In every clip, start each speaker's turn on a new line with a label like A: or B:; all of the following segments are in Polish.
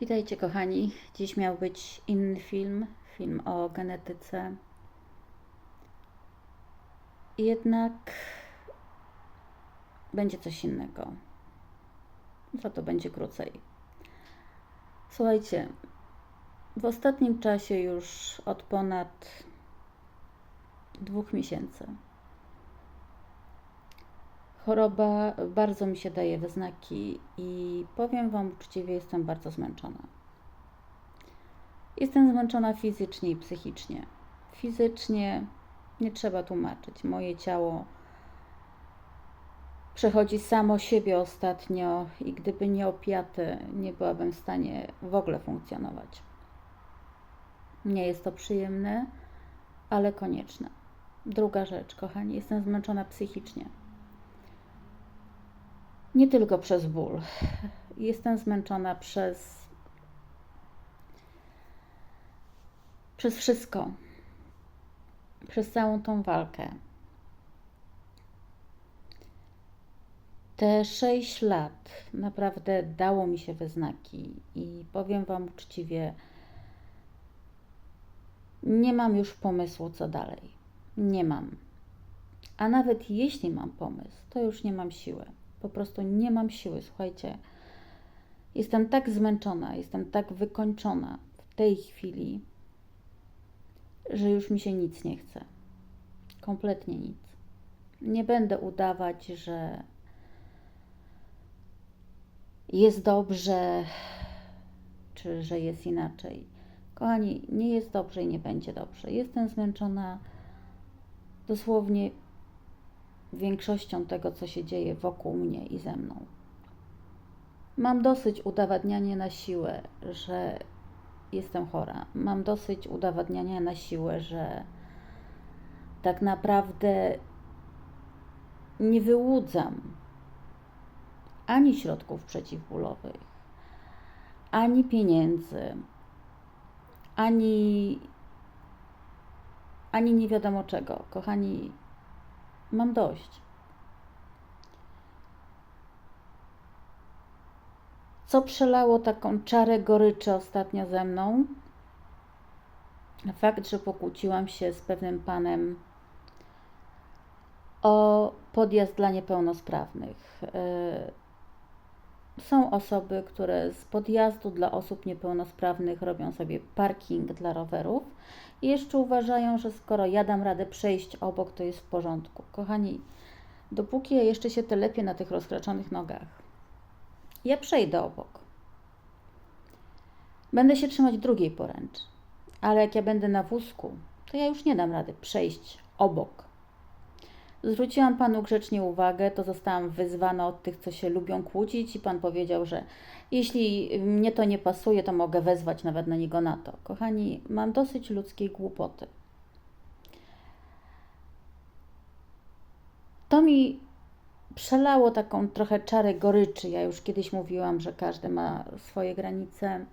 A: Witajcie kochani. Dziś miał być inny film, film o genetyce. Jednak będzie coś innego. Za to będzie krócej. Słuchajcie, w ostatnim czasie już od ponad dwóch miesięcy choroba bardzo mi się daje we znaki i powiem Wam uczciwie, jestem bardzo zmęczona. Jestem zmęczona fizycznie i psychicznie. Fizycznie nie trzeba tłumaczyć. Moje ciało przechodzi samo siebie ostatnio i gdyby nie opiaty, nie byłabym w stanie w ogóle funkcjonować. Nie jest to przyjemne, ale konieczne. Druga rzecz, kochani, jestem zmęczona psychicznie. Nie tylko przez ból. Jestem zmęczona przez. przez wszystko. Przez całą tą walkę. Te sześć lat naprawdę dało mi się we znaki i powiem Wam uczciwie, nie mam już pomysłu, co dalej. Nie mam. A nawet jeśli mam pomysł, to już nie mam siły. Po prostu nie mam siły, słuchajcie. Jestem tak zmęczona, jestem tak wykończona w tej chwili, że już mi się nic nie chce. Kompletnie nic. Nie będę udawać, że jest dobrze, czy że jest inaczej. Kochani, nie jest dobrze i nie będzie dobrze. Jestem zmęczona dosłownie większością tego, co się dzieje wokół mnie i ze mną. Mam dosyć udowadniania na siłę, że jestem chora. Mam dosyć udowadniania na siłę, że tak naprawdę nie wyłudzam ani środków przeciwbólowych, ani pieniędzy, ani, ani nie wiadomo czego. Kochani, mam dość. Co przelało taką czarę goryczy ostatnio ze mną? Fakt, że pokłóciłam się z pewnym panem o podjazd dla niepełnosprawnych. Są osoby, które z podjazdu dla osób niepełnosprawnych robią sobie parking dla rowerów i jeszcze uważają, że skoro ja dam radę przejść obok, to jest w porządku. Kochani, dopóki ja jeszcze się telepię na tych rozkraczonych nogach, ja przejdę obok. Będę się trzymać drugiej poręczy, ale jak ja będę na wózku, to ja już nie dam rady przejść obok. Zwróciłam panu grzecznie uwagę, to zostałam wyzwana od tych, co się lubią kłócić, i pan powiedział, że jeśli mnie to nie pasuje, to mogę wezwać nawet na niego na to. Kochani, mam dosyć ludzkiej głupoty. To mi przelało taką trochę czarę goryczy. Ja już kiedyś mówiłam, że każdy ma swoje granice.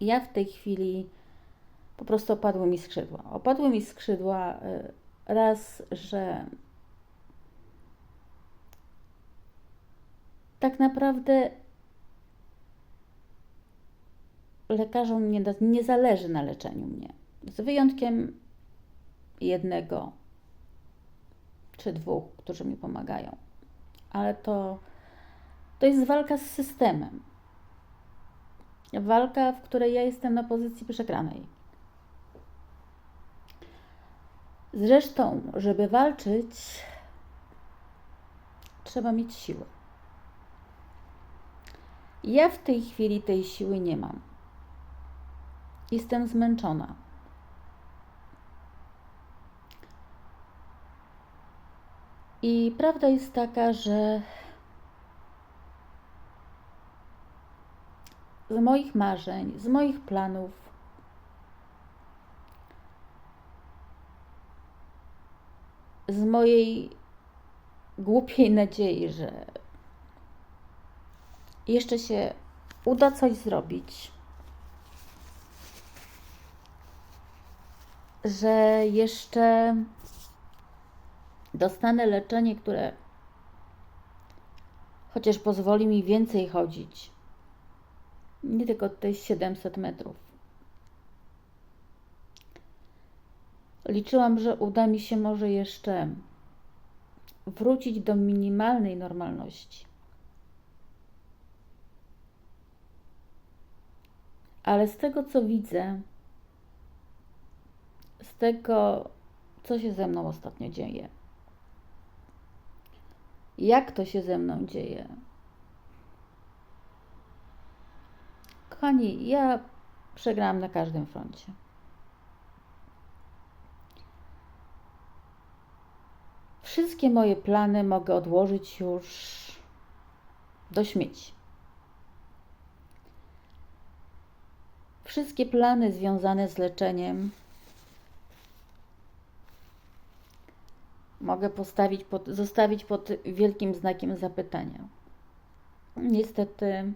A: Ja w tej chwili po prostu opadły mi skrzydła. Opadły mi skrzydła y, raz, że tak naprawdę lekarzom nie, nie zależy na leczeniu mnie. Z wyjątkiem jednego czy dwóch, którzy mi pomagają. Ale to, to jest walka z systemem. Walka, w której ja jestem na pozycji przegranej. Zresztą, żeby walczyć, trzeba mieć siłę. Ja w tej chwili tej siły nie mam. Jestem zmęczona. I prawda jest taka, że z moich marzeń, z moich planów z mojej głupiej nadziei, że jeszcze się uda coś zrobić, że jeszcze dostanę leczenie, które chociaż pozwoli mi więcej chodzić, Nie tylko te 700 metrów. Liczyłam, że uda mi się może jeszcze wrócić do minimalnej normalności. Ale z tego, co widzę, z tego, co się ze mną ostatnio dzieje, jak to się ze mną dzieje. Kochani, ja przegrałam na każdym froncie. Wszystkie moje plany mogę odłożyć już do śmieci. Wszystkie plany związane z leczeniem mogę postawić pod, zostawić pod wielkim znakiem zapytania. Niestety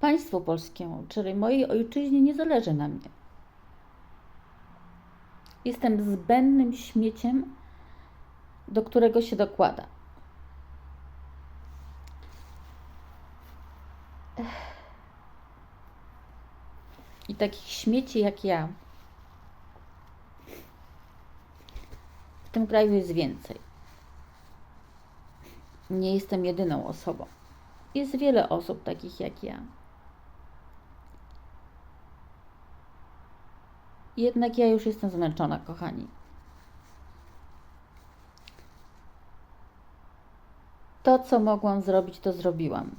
A: państwu polskiemu, czyli mojej ojczyźnie, nie zależy na mnie. Jestem zbędnym śmieciem, do którego się dokłada. I takich śmieci jak ja w tym kraju jest więcej. Nie jestem jedyną osobą. Jest wiele osób takich jak ja. Jednak ja już jestem zmęczona, kochani. To, co mogłam zrobić, to zrobiłam.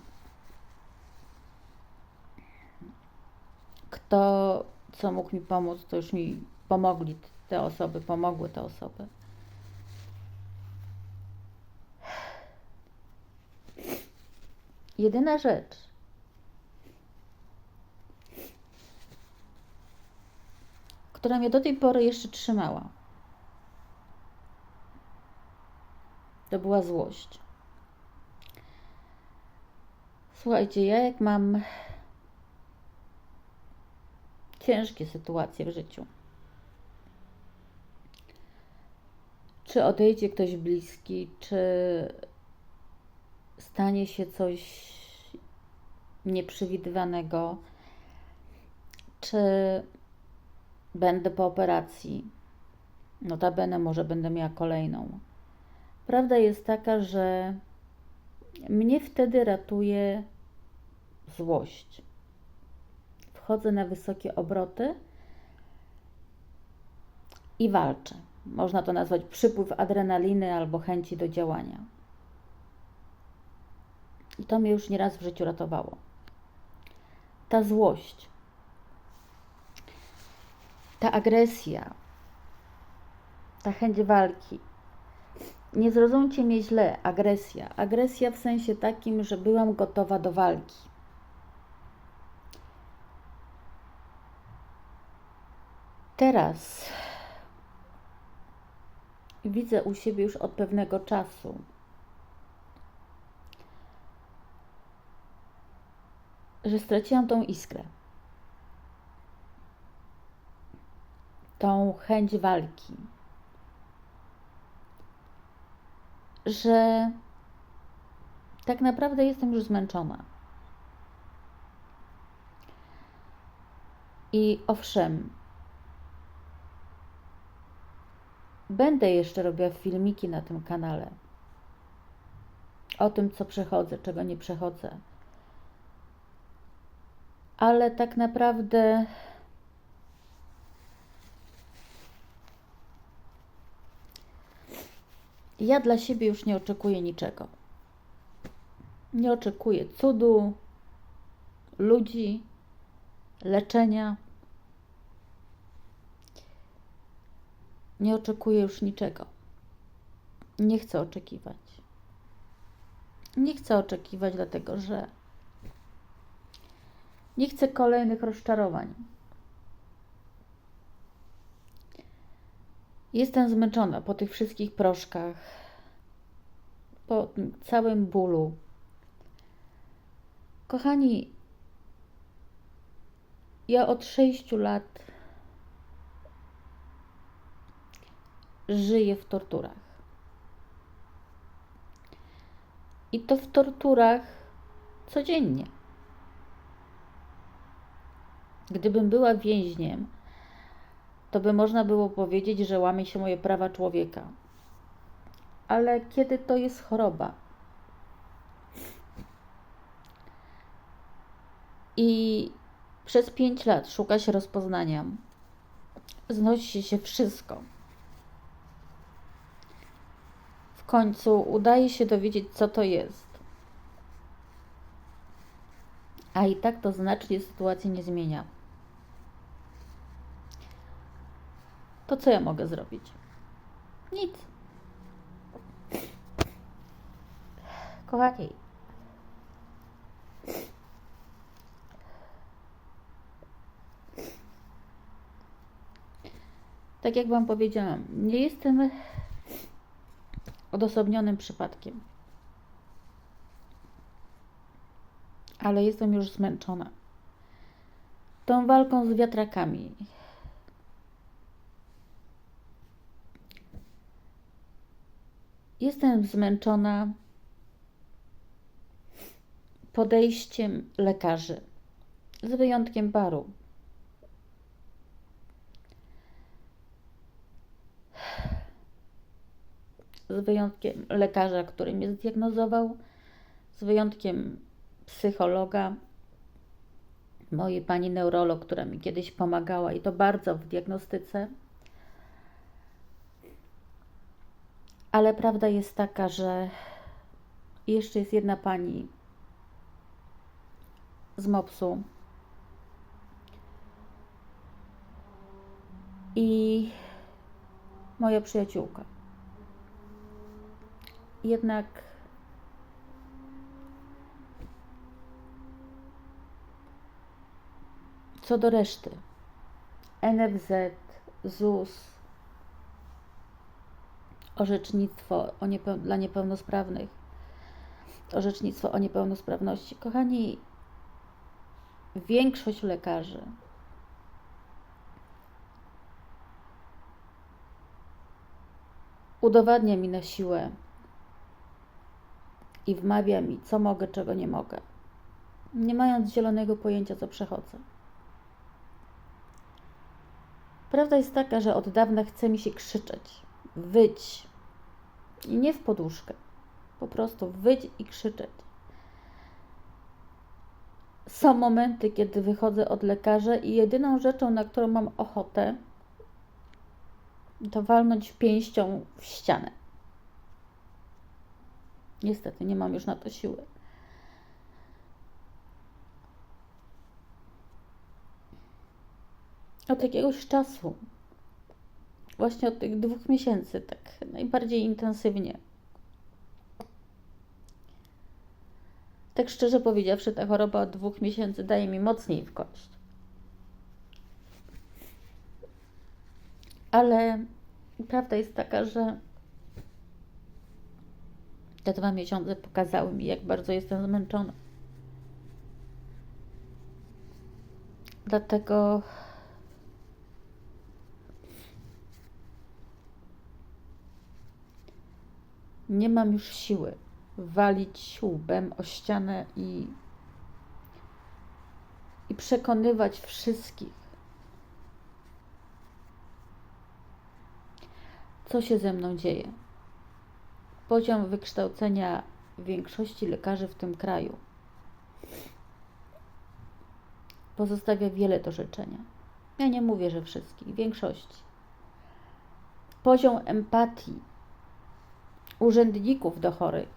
A: Kto, co mógł mi pomóc, to już mi pomogli te osoby, pomogły te osoby. Jedyna rzecz, która mnie do tej pory jeszcze trzymała, to była złość. Słuchajcie, ja jak mam ciężkie sytuacje w życiu, czy odejdzie ktoś bliski, czy stanie się coś nieprzewidywanego, czy będę po operacji, notabene może będę miała kolejną. Prawda jest taka, że mnie wtedy ratuje złość. Wchodzę na wysokie obroty i walczę. Można to nazwać przypływ adrenaliny albo chęci do działania. I to mnie już nieraz w życiu ratowało. Ta złość, ta agresja, ta chęć walki. Nie zrozumcie mnie źle, agresja. Agresja w sensie takim, że byłam gotowa do walki. Teraz widzę u siebie już od pewnego czasu, że straciłam tą iskrę. Tą chęć walki. Że tak naprawdę jestem już zmęczona. I owszem, będę jeszcze robiła filmiki na tym kanale o tym, co przechodzę, czego nie przechodzę ale tak naprawdę ja dla siebie już nie oczekuję niczego. Nie oczekuję cudu, ludzi, leczenia. Nie oczekuję już niczego. Nie chcę oczekiwać. Nie chcę oczekiwać, dlatego że nie chcę kolejnych rozczarowań. Jestem zmęczona po tych wszystkich proszkach, po całym bólu. Kochani, ja od sześciu lat żyję w torturach. I to w torturach codziennie. Gdybym była więźniem, to by można było powiedzieć, że łamie się moje prawa człowieka. Ale kiedy to jest choroba? I przez pięć lat szuka się rozpoznania. Znosi się wszystko. W końcu udaje się dowiedzieć, co to jest. A i tak to znacznie sytuacji nie zmienia. To co ja mogę zrobić? Nic. Kochani, tak jak Wam powiedziałam, nie jestem odosobnionym przypadkiem. Ale jestem już zmęczona. Tą walką z wiatrakami. Jestem zmęczona podejściem lekarzy, z wyjątkiem paru. z wyjątkiem lekarza, który mnie zdiagnozował, z wyjątkiem psychologa, mojej pani neurolog, która mi kiedyś pomagała i to bardzo w diagnostyce. Ale prawda jest taka, że jeszcze jest jedna pani z MOPS-u. I moja przyjaciółka. Jednak co do reszty, NFZ, ZUS, orzecznictwo o niepeł- dla niepełnosprawnych, orzecznictwo o niepełnosprawności. Kochani, większość lekarzy udowadnia mi na siłę i wmawia mi, co mogę, czego nie mogę, nie mając zielonego pojęcia, co przechodzę. Prawda jest taka, że od dawna chce mi się krzyczeć, wyć i nie w poduszkę, po prostu wyć i krzyczeć. Są momenty, kiedy wychodzę od lekarza i jedyną rzeczą, na którą mam ochotę, to walnąć pięścią w ścianę. Niestety nie mam już na to siły. Od jakiegoś czasu, właśnie od tych dwóch miesięcy, tak najbardziej intensywnie. Tak szczerze powiedziawszy, ta choroba od dwóch miesięcy daje mi mocniej w kość. Ale prawda jest taka, że te dwa miesiące pokazały mi, jak bardzo jestem zmęczona. Dlatego nie mam już siły walić łbem o ścianę i, i przekonywać wszystkich, co się ze mną dzieje. Poziom wykształcenia większości lekarzy w tym kraju pozostawia wiele do życzenia. Ja nie mówię, że wszystkich, większości. Poziom empatii urzędników do chorych,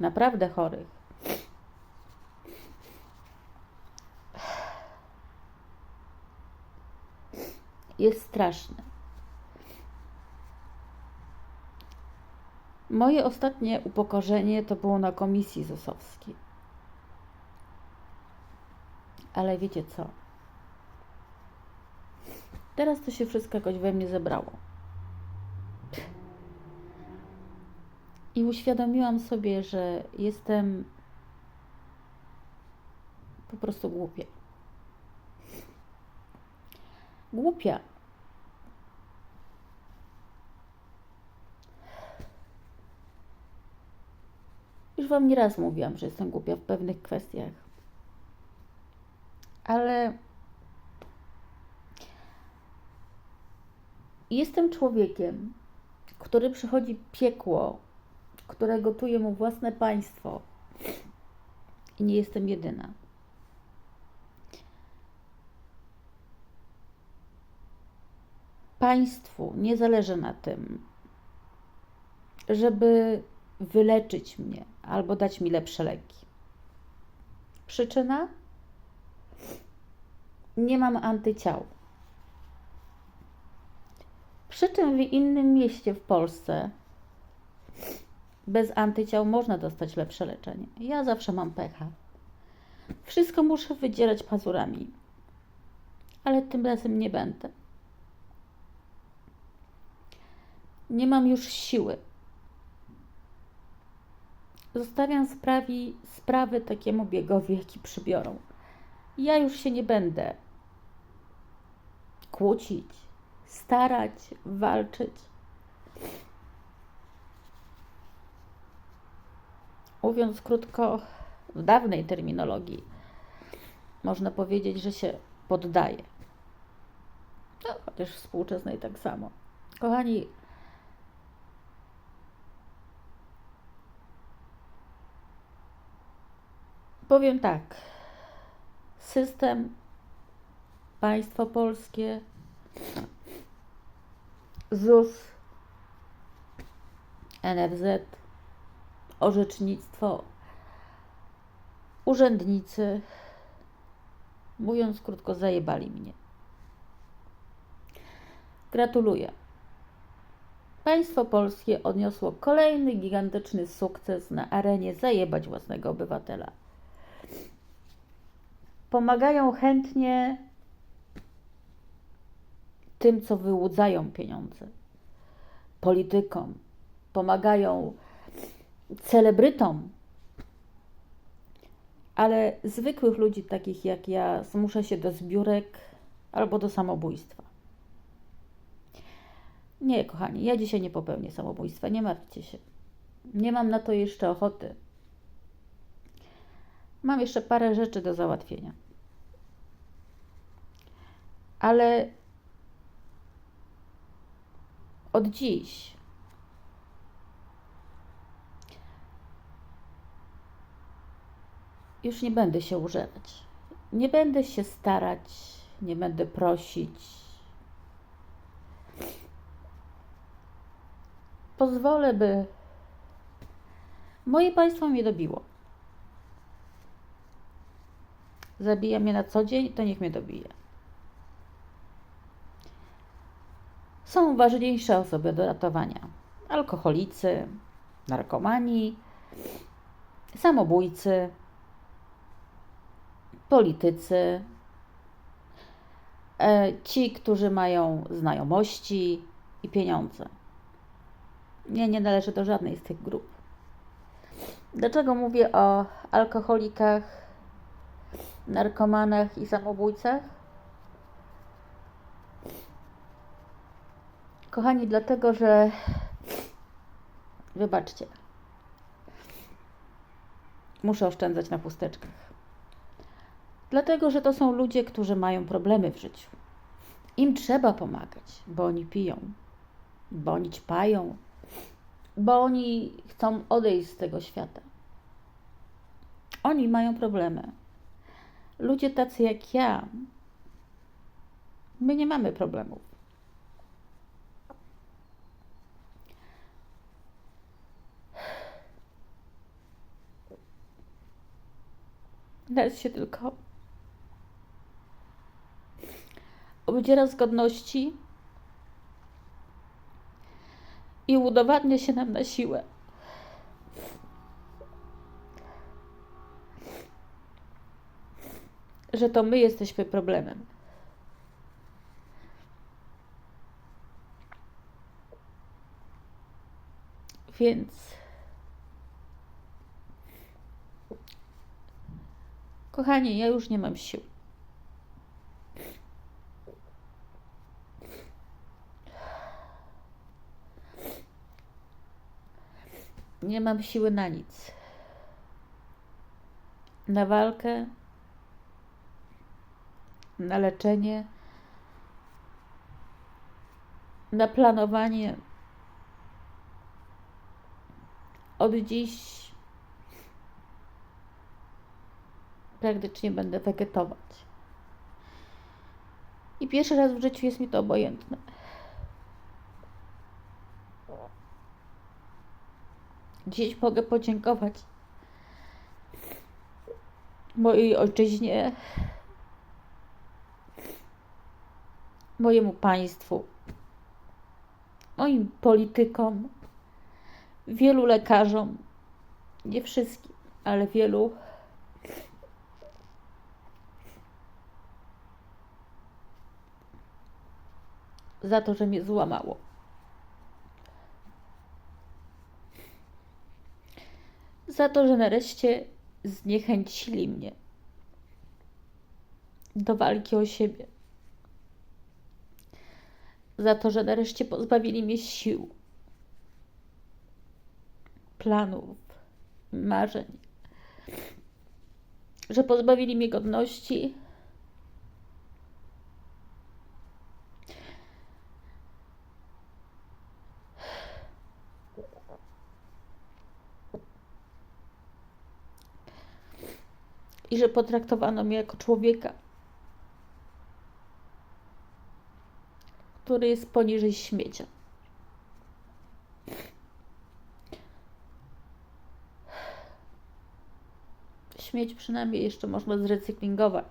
A: naprawdę chorych, jest straszny. Moje ostatnie upokorzenie to było na komisji ZUS-owskiej. Ale wiecie co? Teraz to się wszystko jakoś we mnie zebrało. I uświadomiłam sobie, że jestem po prostu głupia. Głupia. Już Wam nieraz mówiłam, że jestem głupia w pewnych kwestiach. Ale jestem człowiekiem, który przychodzi piekło, które gotuje mu własne państwo. I nie jestem jedyna. Państwu nie zależy na tym, żeby wyleczyć mnie albo dać mi lepsze leki. Przyczyna? Nie mam antyciał. Przy czym w innym mieście w Polsce bez antyciał można dostać lepsze leczenie. Ja zawsze mam pecha. Wszystko muszę wydzierać pazurami. Ale tym razem nie będę. Nie mam już siły. Zostawiam sprawi, sprawy takiemu biegowi, jaki przybiorą. Ja już się nie będę kłócić, starać, walczyć. Mówiąc krótko, w dawnej terminologii, można powiedzieć, że się poddaje. No, chociaż współczesnej tak samo. Kochani, powiem tak. System, państwo polskie, ZUS, NFZ, orzecznictwo, urzędnicy, mówiąc krótko, zajebali mnie. Gratuluję. Państwo polskie odniosło kolejny gigantyczny sukces na arenie zajebać własnego obywatela. Pomagają chętnie tym, co wyłudzają pieniądze, politykom, pomagają celebrytom, ale zwykłych ludzi, takich jak ja, zmusza się do zbiórek albo do samobójstwa. Nie, kochani, ja dzisiaj nie popełnię samobójstwa, nie martwcie się. Nie mam na to jeszcze ochoty. Mam jeszcze parę rzeczy do załatwienia. Ale od dziś już nie będę się użerać. Nie będę się starać, nie będę prosić. Pozwolę, by moje państwo mnie dobiło. Zabija mnie na co dzień, to niech mnie dobije. Są ważniejsze osoby do ratowania: alkoholicy, narkomani, samobójcy, politycy, e, ci, którzy mają znajomości i pieniądze. Nie, nie należę do żadnej z tych grup. Dlaczego mówię o alkoholikach, narkomanach i samobójcach? Kochani, dlatego, że wybaczcie, muszę oszczędzać na pusteczkach. Dlatego, że to są ludzie, którzy mają problemy w życiu. Im trzeba pomagać, bo oni piją, bo oni ćpają, bo oni chcą odejść z tego świata. Oni mają problemy. Ludzie tacy jak ja, my nie mamy problemów. Teraz się tylko obdziera z godności i udowadnia się nam na siłę. Że to my jesteśmy problemem. Więc kochani, ja już nie mam sił. Nie mam siły na nic. na walkę, na leczenie, na planowanie. Od dziś praktycznie będę wegetować. I pierwszy raz w życiu jest mi to obojętne. Dziś mogę podziękować mojej ojczyźnie, mojemu państwu, moim politykom, wielu lekarzom, nie wszystkim, ale wielu. Za to, że mnie złamało. Za to, że nareszcie zniechęcili mnie do walki o siebie. Za to, że nareszcie pozbawili mnie sił, planów, marzeń. Że pozbawili mnie godności. I że potraktowano mnie jako człowieka, który jest poniżej śmiecia. Śmieć przynajmniej jeszcze można zrecyklingować.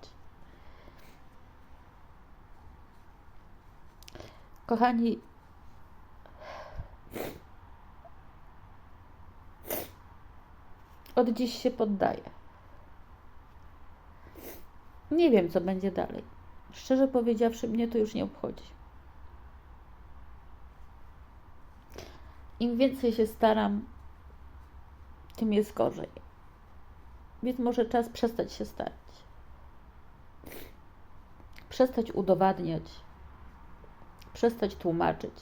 A: Kochani, od dziś się poddaję. Nie wiem, co będzie dalej. Szczerze powiedziawszy, mnie to już nie obchodzi. Im więcej się staram, tym jest gorzej. Więc może czas przestać się starać. Przestać udowadniać. Przestać tłumaczyć.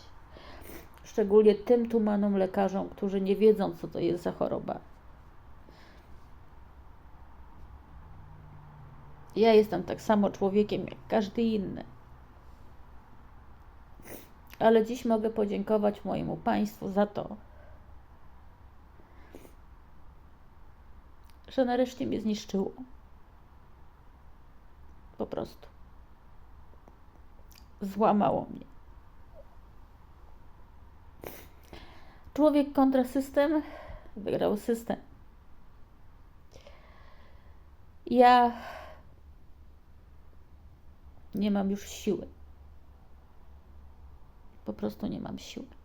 A: Szczególnie tym tumanom lekarzom, którzy nie wiedzą, co to jest za choroba. Ja jestem tak samo człowiekiem jak każdy inny. Ale dziś mogę podziękować mojemu państwu za to, że nareszcie mnie zniszczyło. Po prostu. Złamało mnie. Człowiek kontra system wygrał system. Ja nie mam już siły. Po prostu nie mam siły.